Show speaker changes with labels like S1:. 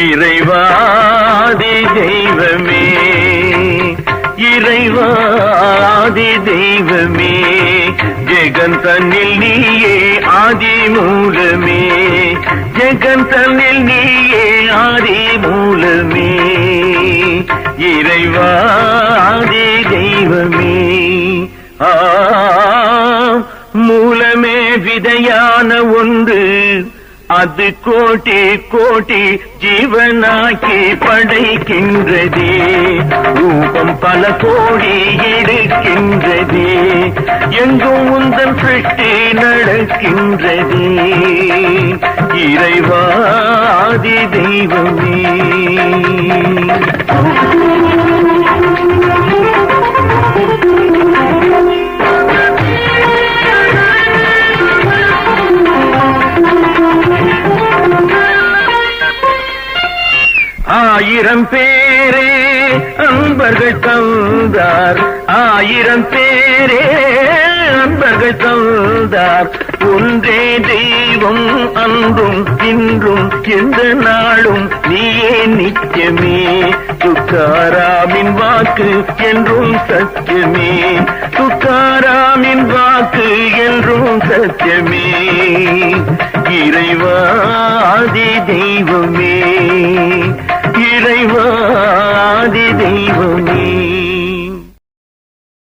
S1: இறைவாதி தெய்வமே இறைவாதி தெய்வமே ஜெகன் தன்னில் நீயே ஆதி மூலமே ஜெகன் தன்னில் நீயே ஆதி மூலமே இறைவாதி தெய்வமே. ஆ மூலமே விதையான ஒன்று அது கோட்டி கோட்டி ஜீவனாக்கி படைக்கின்றதே. ரூபம் பல கோடி எடுக்கின்றதே எங்கும் உந்தன் சிருஷ்டி நடக்கின்றதே. இறைவாதி தெய்வமே. ஆயிரம் பேரே அன்பர்கள் தந்தார். ஆயிரம் பேரே அன்பர்கள் தந்தார். ஒன்றே தெய்வம் அன்றும் இன்றும் எந்த நாளும் நீயே நித்தியமே. துக்காராமின் வாக்கு என்றும் சத்தியமே. துக்காராமின் வாக்கு என்றும் சத்தியமே. నీవు నీ